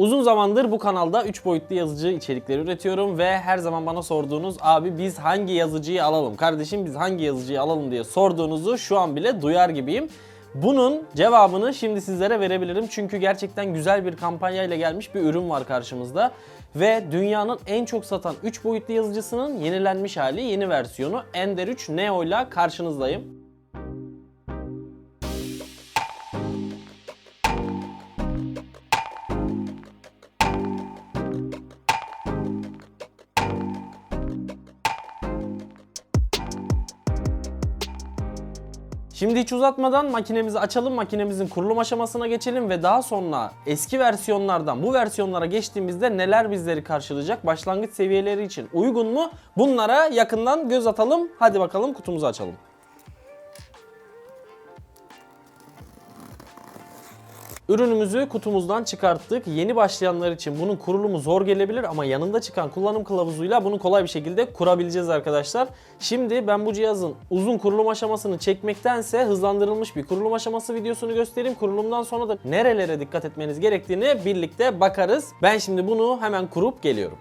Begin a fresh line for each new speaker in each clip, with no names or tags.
Uzun zamandır bu kanalda 3 boyutlu yazıcı içerikleri üretiyorum ve her zaman bana sorduğunuz abi biz hangi yazıcıyı alalım? Kardeşim biz hangi yazıcıyı alalım diye sorduğunuzu şu an bile duyar gibiyim. Bunun cevabını şimdi sizlere verebilirim. Çünkü gerçekten güzel bir kampanyayla gelmiş bir ürün var karşımızda. Ve dünyanın en çok satan 3 boyutlu yazıcısının yenilenmiş hali, yeni versiyonu Ender 3 Neo ile karşınızdayım. Şimdi hiç uzatmadan makinemizi açalım, makinemizin kurulum aşamasına geçelim ve daha sonra eski versiyonlardan bu versiyonlara geçtiğimizde neler bizleri karşılayacak, başlangıç seviyeleri için uygun mu? Bunlara yakından göz atalım. Hadi bakalım kutumuzu açalım. Ürünümüzü kutumuzdan çıkarttık. Yeni başlayanlar için bunun kurulumu zor gelebilir ama yanında çıkan kullanım kılavuzuyla bunu kolay bir şekilde kurabileceğiz arkadaşlar. Şimdi ben bu cihazın uzun kurulum aşamasını çekmektense hızlandırılmış bir kurulum aşaması videosunu göstereyim. Kurulumdan sonra da nerelere dikkat etmeniz gerektiğini birlikte bakarız. Ben şimdi bunu hemen kurup geliyorum.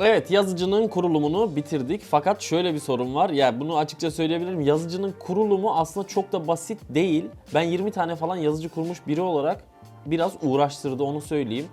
Evet yazıcının kurulumunu bitirdik fakat şöyle bir sorun var. Ya bunu açıkça söyleyebilirim. Yazıcının kurulumu aslında çok da basit değil. Ben 20 tane falan yazıcı kurmuş biri olarak biraz uğraştırdı onu söyleyeyim.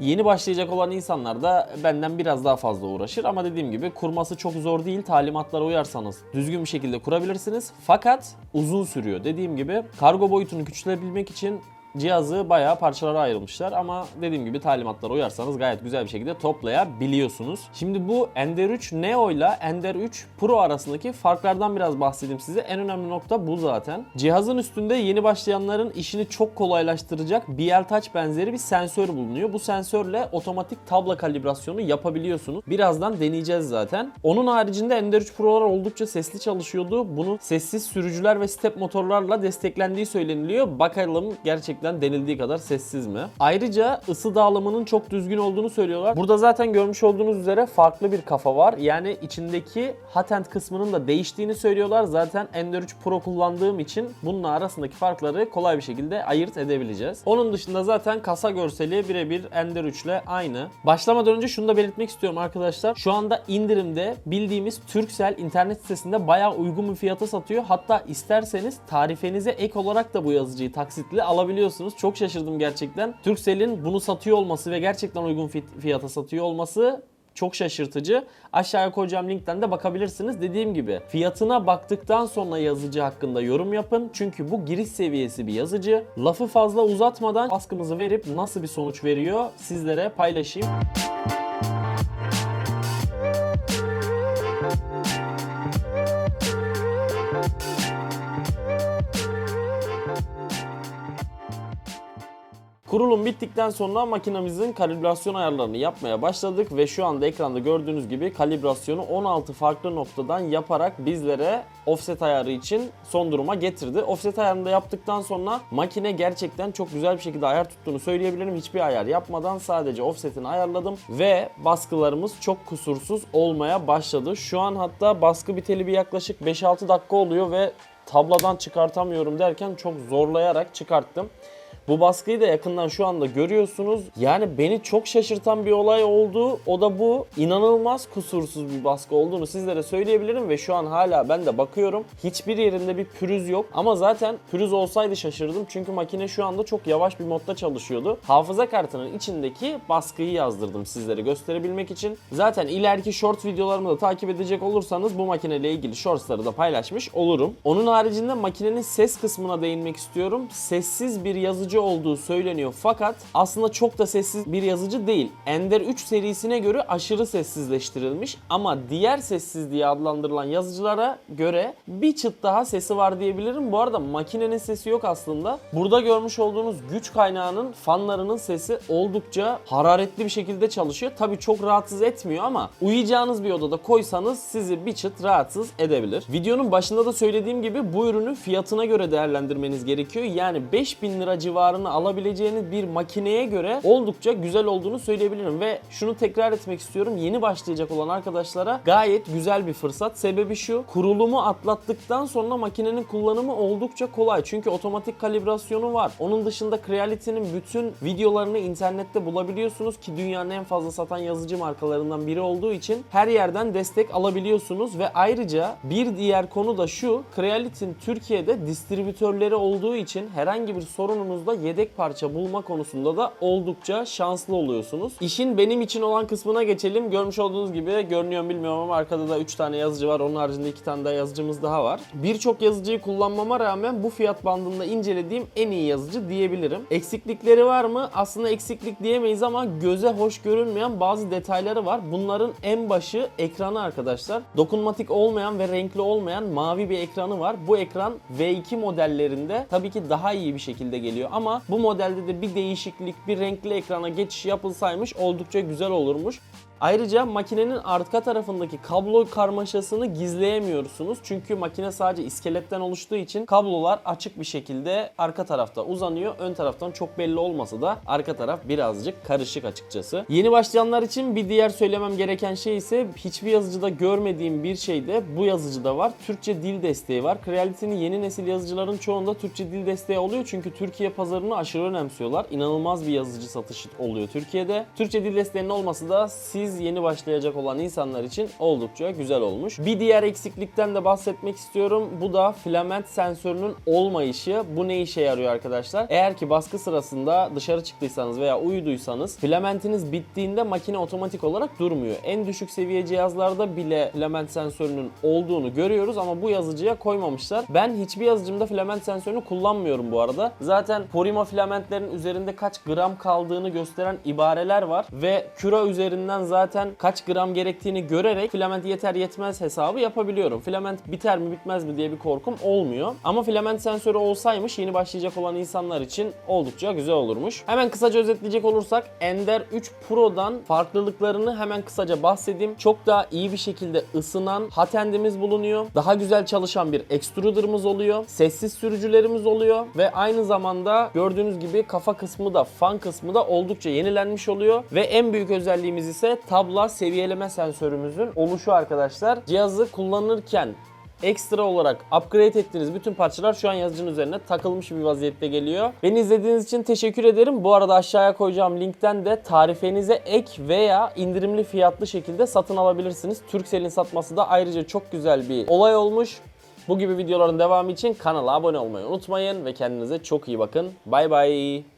Yeni başlayacak olan insanlar da benden biraz daha fazla uğraşır ama dediğim gibi kurması çok zor değil. Talimatlara uyarsanız düzgün bir şekilde kurabilirsiniz. Fakat uzun sürüyor. Dediğim gibi kargo boyutunu küçülebilmek için cihazı bayağı parçalara ayrılmışlar ama dediğim gibi talimatlara uyarsanız gayet güzel bir şekilde toplayabiliyorsunuz. Şimdi bu Ender 3 Neo ile Ender 3 Pro arasındaki farklardan biraz bahsedeyim size. En önemli nokta bu zaten. Cihazın üstünde yeni başlayanların işini çok kolaylaştıracak BL Touch benzeri bir sensör bulunuyor. Bu sensörle otomatik tabla kalibrasyonu yapabiliyorsunuz. Birazdan deneyeceğiz zaten. Onun haricinde Ender 3 Pro'lar oldukça sesli çalışıyordu. Bunu sessiz sürücüler ve step motorlarla desteklendiği söyleniliyor. Bakalım gerçekten denildiği kadar sessiz mi? Ayrıca ısı dağılımının çok düzgün olduğunu söylüyorlar. Burada zaten görmüş olduğunuz üzere farklı bir kafa var. Yani içindeki hot end kısmının da değiştiğini söylüyorlar. Zaten Ender 3 Pro kullandığım için bununla arasındaki farkları kolay bir şekilde ayırt edebileceğiz. Onun dışında zaten kasa görseli birebir Ender 3 ile aynı. Başlamadan önce şunu da belirtmek istiyorum arkadaşlar. Şu anda indirimde bildiğimiz Turkcell internet sitesinde bayağı uygun bir fiyata satıyor. Hatta isterseniz tarifenize ek olarak da bu yazıcıyı taksitli alabiliyorsunuz. Çok şaşırdım gerçekten. Turkcell'in bunu satıyor olması ve gerçekten uygun fi- fiyata satıyor olması çok şaşırtıcı. Aşağıya koyacağım linkten de bakabilirsiniz. Dediğim gibi fiyatına baktıktan sonra yazıcı hakkında yorum yapın. Çünkü bu giriş seviyesi bir yazıcı. Lafı fazla uzatmadan baskımızı verip nasıl bir sonuç veriyor sizlere paylaşayım. Kurulum bittikten sonra makinamızın kalibrasyon ayarlarını yapmaya başladık ve şu anda ekranda gördüğünüz gibi kalibrasyonu 16 farklı noktadan yaparak bizlere offset ayarı için son duruma getirdi. Offset ayarını da yaptıktan sonra makine gerçekten çok güzel bir şekilde ayar tuttuğunu söyleyebilirim. Hiçbir ayar yapmadan sadece offsetini ayarladım ve baskılarımız çok kusursuz olmaya başladı. Şu an hatta baskı biteli bir yaklaşık 5-6 dakika oluyor ve tabladan çıkartamıyorum derken çok zorlayarak çıkarttım. Bu baskıyı da yakından şu anda görüyorsunuz. Yani beni çok şaşırtan bir olay oldu. O da bu. İnanılmaz kusursuz bir baskı olduğunu sizlere söyleyebilirim ve şu an hala ben de bakıyorum. Hiçbir yerinde bir pürüz yok. Ama zaten pürüz olsaydı şaşırdım. Çünkü makine şu anda çok yavaş bir modda çalışıyordu. Hafıza kartının içindeki baskıyı yazdırdım sizlere gösterebilmek için. Zaten ileriki short videolarımı da takip edecek olursanız bu makineyle ilgili shortsları da paylaşmış olurum. Onun haricinde makinenin ses kısmına değinmek istiyorum. Sessiz bir yazıcı yazıcı olduğu söyleniyor fakat aslında çok da sessiz bir yazıcı değil. Ender 3 serisine göre aşırı sessizleştirilmiş ama diğer sessiz diye adlandırılan yazıcılara göre bir çıt daha sesi var diyebilirim. Bu arada makinenin sesi yok aslında. Burada görmüş olduğunuz güç kaynağının fanlarının sesi oldukça hararetli bir şekilde çalışıyor. Tabii çok rahatsız etmiyor ama uyuyacağınız bir odada koysanız sizi bir çıt rahatsız edebilir. Videonun başında da söylediğim gibi bu ürünü fiyatına göre değerlendirmeniz gerekiyor. Yani 5000 lira civarını alabileceğiniz bir makineye göre oldukça güzel olduğunu söyleyebilirim ve şunu tekrar etmek istiyorum. Yeni başlayacak olan arkadaşlara gayet güzel bir fırsat. Sebebi şu. Kurulumu atlattıktan sonra makinenin kullanımı oldukça kolay. Çünkü otomatik kalibrasyonu var. Onun dışında Creality'nin bütün videolarını internette bulabiliyorsunuz ki dünyanın en fazla satan yazıcı markalarından biri olduğu için her yerden destek alabiliyorsunuz ve ayrıca bir diğer konu da şu. Creality'nin Türkiye'de distribütörleri olduğu için herhangi bir sorununuzda yedek parça bulma konusunda da oldukça şanslı oluyorsunuz. İşin benim için olan kısmına geçelim. Görmüş olduğunuz gibi görünüyor bilmiyorum ama arkada da 3 tane yazıcı var. Onun haricinde 2 tane daha yazıcımız daha var. Birçok yazıcıyı kullanmama rağmen bu fiyat bandında incelediğim en iyi yazıcı diyebilirim. Eksiklikleri var mı? Aslında eksiklik diyemeyiz ama göze hoş görünmeyen bazı detayları var. Bunların en başı ekranı arkadaşlar. Dokunmatik olmayan ve renkli olmayan mavi bir ekranı var. Bu ekran V2 modellerinde tabii ki daha iyi bir şekilde geliyor ama bu modelde de bir değişiklik, bir renkli ekrana geçiş yapılsaymış oldukça güzel olurmuş. Ayrıca makinenin arka tarafındaki kablo karmaşasını gizleyemiyorsunuz. Çünkü makine sadece iskeletten oluştuğu için kablolar açık bir şekilde arka tarafta uzanıyor. Ön taraftan çok belli olmasa da arka taraf birazcık karışık açıkçası. Yeni başlayanlar için bir diğer söylemem gereken şey ise hiçbir yazıcıda görmediğim bir şey de bu yazıcıda var. Türkçe dil desteği var. Creality'nin yeni nesil yazıcıların çoğunda Türkçe dil desteği oluyor. Çünkü Türkiye pazarını aşırı önemsiyorlar. İnanılmaz bir yazıcı satışı oluyor Türkiye'de. Türkçe dil desteğinin olması da siz yeni başlayacak olan insanlar için oldukça güzel olmuş. Bir diğer eksiklikten de bahsetmek istiyorum. Bu da filament sensörünün olmayışı. Bu ne işe yarıyor arkadaşlar? Eğer ki baskı sırasında dışarı çıktıysanız veya uyuduysanız filamentiniz bittiğinde makine otomatik olarak durmuyor. En düşük seviye cihazlarda bile filament sensörünün olduğunu görüyoruz ama bu yazıcıya koymamışlar. Ben hiçbir yazıcımda filament sensörünü kullanmıyorum bu arada. Zaten Porima filamentlerin üzerinde kaç gram kaldığını gösteren ibareler var ve küra üzerinden zaten kaç gram gerektiğini görerek filament yeter yetmez hesabı yapabiliyorum. Filament biter mi bitmez mi diye bir korkum olmuyor. Ama filament sensörü olsaymış yeni başlayacak olan insanlar için oldukça güzel olurmuş. Hemen kısaca özetleyecek olursak Ender 3 Pro'dan farklılıklarını hemen kısaca bahsedeyim. Çok daha iyi bir şekilde ısınan hot end'imiz bulunuyor. Daha güzel çalışan bir extruder'ımız oluyor. Sessiz sürücülerimiz oluyor ve aynı zamanda gördüğünüz gibi kafa kısmı da fan kısmı da oldukça yenilenmiş oluyor ve en büyük özelliğimiz ise tabla seviyeleme sensörümüzün oluşu arkadaşlar. Cihazı kullanırken ekstra olarak upgrade ettiğiniz bütün parçalar şu an yazıcının üzerine takılmış bir vaziyette geliyor. Beni izlediğiniz için teşekkür ederim. Bu arada aşağıya koyacağım linkten de tarifenize ek veya indirimli fiyatlı şekilde satın alabilirsiniz. Turkcell'in satması da ayrıca çok güzel bir olay olmuş. Bu gibi videoların devamı için kanala abone olmayı unutmayın ve kendinize çok iyi bakın. Bay bay.